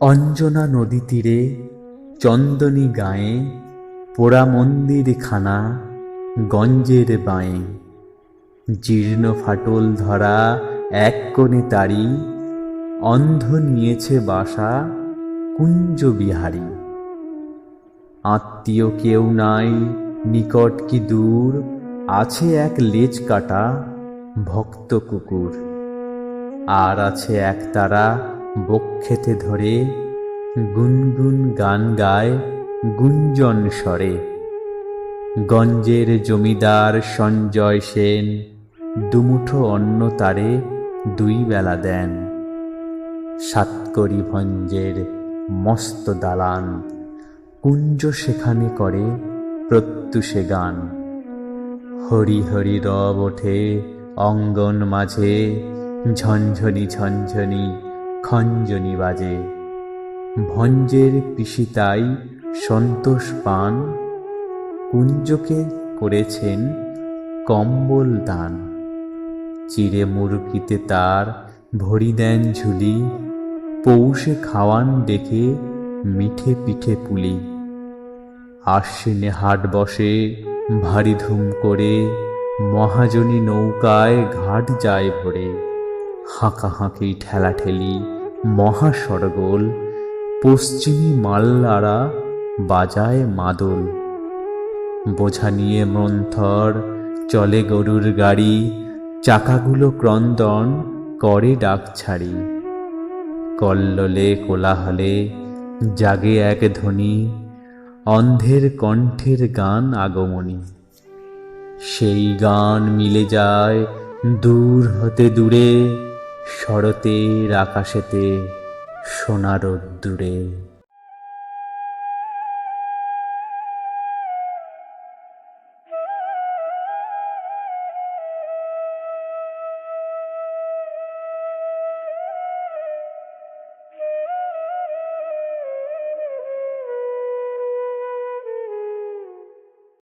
অঞ্জনা নদী তীরে, চন্দনী গায়ে, পোড়া মন্দির খানা, গঞ্জের বাঁয়ে। জীর্ণ ফাটল ধরা এক কোণে তারি, অন্ধ নিয়েছে বাসা কুঞ্জ বিহারী। আত্মীয় কেউ নাই, নিকট কি দূর, আছে এক লেজ কাটা ভক্ত কুকুর। আর আছে এক তারা বক্ষেতে ধরে, গুনগুন গান গায়, গুঞ্জন স্বরে। গঞ্জের জমিদার সঞ্জয় সেন, দুমুঠো অন্ন তারে দুই বেলা দেন। সাতকরি ভঞ্জের মস্ত দালান, কুঞ্জ সেখানে করে প্রত্যুষে গান। হরি হরি রব ওঠে অঙ্গন মাঝে, ঝনঝনি ঝনঝনি খঞ্জনি বাজে। ভঞ্জের পিসিতাই সন্তোষ পান, কুঞ্জকে করেছেন কম্বল দান। চিরে মুরগিতে তার ভরি দেন ঝুলি, পৌষে খাওয়ান দেখে মিঠে পিঠে পুলি। আশ্বিনে হাট বসে, ভারী ধুম করে, মহাজনী নৌকায় ঘাট যায় ভরে। হাঁকা হাঁকি ঠেলা ঠেলি মহাসরগোল পশ্চিমী মাল্লারা, বাজায় মাদল। বোঝা নিয়ে মন্থর, চলে গরুর গাড়ি, চাকাগুলো ক্রন্দন, করে ডাক ছাড়ি। কল্লোলে, কোলাহলে, জাগে এক ধ্বনি, অন্ধের কণ্ঠের গান আগমনী। সেই গান মিলে যায় দূর হতে দূরে শরতের আকাশেতে সোনার দূরে